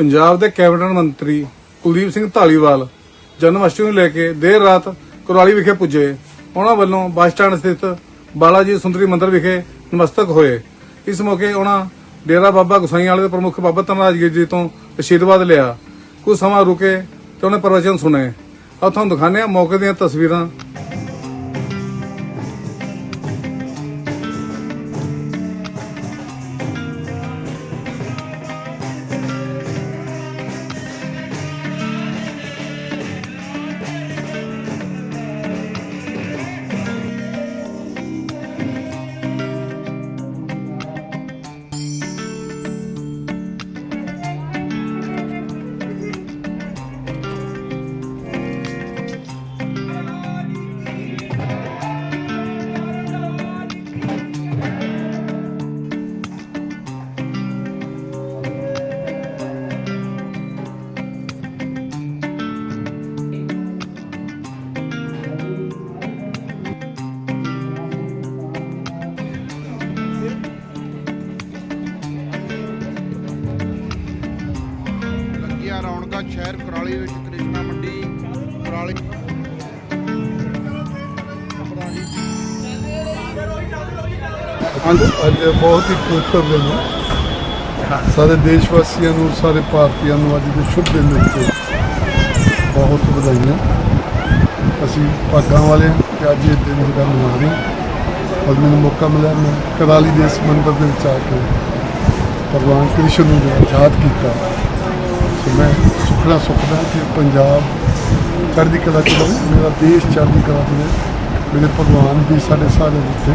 ਪੰਜਾਬ ਦੇ ਕੈਬਨਿਟ ਮੰਤਰੀ ਕੁਲਦੀਪ ਸਿੰਘ ਢਾਲੀਵਾਲ ਜਨਮ ਅਸ਼ਟਮੀ ਨੂੰ ਲੈ ਕੇ ਦੇਰ ਰਾਤ ਕੁਰਾਲੀ ਵਿਖੇ ਪੁੱਜੇ। ਉਹਨਾਂ ਵੱਲੋਂ ਬੱਸ ਸਟੈਂਡ ਸਥਿਤ ਬਾਲਾਜੀ ਸੁੰਦਰੀ ਮੰਦਿਰ ਵਿਖੇ ਨਮਸਤਕ ਹੋਏ। ਇਸ ਮੌਕੇ ਉਹਨਾਂ ਡੇਰਾ ਬਾਬਾ ਗੁਸਾਈ ਵਾਲੇ ਦੇ ਪ੍ਰਮੁੱਖ ਬਾਬਾ ਧਨਰਾਜਗੀਰ ਜੀ ਤੋਂ ਅਸ਼ੀਰਵਾਦ ਲਿਆ। ਕੁਝ ਸਮਾਂ ਰੁਕੇ ਤੇ ਉਹਨੇ ਪ੍ਰਵਚਨ ਸੁਣੇ। ਆ ਤੁਹਾਨੂੰ ਦਿਖਾਉਂਦੇ ਹਾਂ ਮੌਕੇ ਦੀਆਂ ਤਸਵੀਰਾਂ। ਲੱਗੀਆਂ ਰੌਣਕਾਂ ਸ਼ਹਿਰ ਕੁਰਾਲੀ ਵਿੱਚ ਕ੍ਰਿਸ਼ਨਾ ਮੰਡੀ, ਕੁਰਾਲੀ ਹਾਂਜੀ, ਅੱਜ ਬਹੁਤ ਹੀ ਪਵਿੱਤਰ ਦਿਨ ਹੈ। ਸਾਰੇ ਦੇਸ਼ ਵਾਸੀਆਂ ਨੂੰ, ਸਾਰੇ ਭਾਰਤੀਆਂ ਨੂੰ ਅੱਜ ਦੇ ਸ਼ੁਭ ਦਿਨ ਦੇ ਉੱਤੇ ਬਹੁਤ ਵਧਾਈਆਂ। ਅਸੀਂ ਭਾਗਾਂ ਵਾਲੇ ਹਾਂ ਕਿ ਅੱਜ ਇਹ ਦਿਨ ਜਿਹੜਾ ਮਨਾ ਰਹੇ ਹਾਂ। ਔਰ ਮੈਨੂੰ ਮੌਕਾ ਮਿਲਿਆ, ਮੈਂ ਕਰਾਲੀ ਦੇ ਇਸ ਮੰਦਰ ਦੇ ਵਿੱਚ ਆ ਕੇ ਭਗਵਾਨ ਕ੍ਰਿਸ਼ਨ ਨੂੰ ਆਜ਼ਾਦ ਕੀਤਾ। ਸੋ ਮੈਂ ਸੁਖਣਾ ਸੁਖਦਾ ਕਿ ਪੰਜਾਬ ਚੜ੍ਹਦੀ ਕਲਾ ਚ ਮੇਰਾ ਦੇਸ਼ ਚੜ੍ਹਦੀ ਕਲਾ ਚ ਮੇਰੇ ਭਗਵਾਨ ਵੀ ਸਾਡੇ ਸਾਰੇ ਦੇ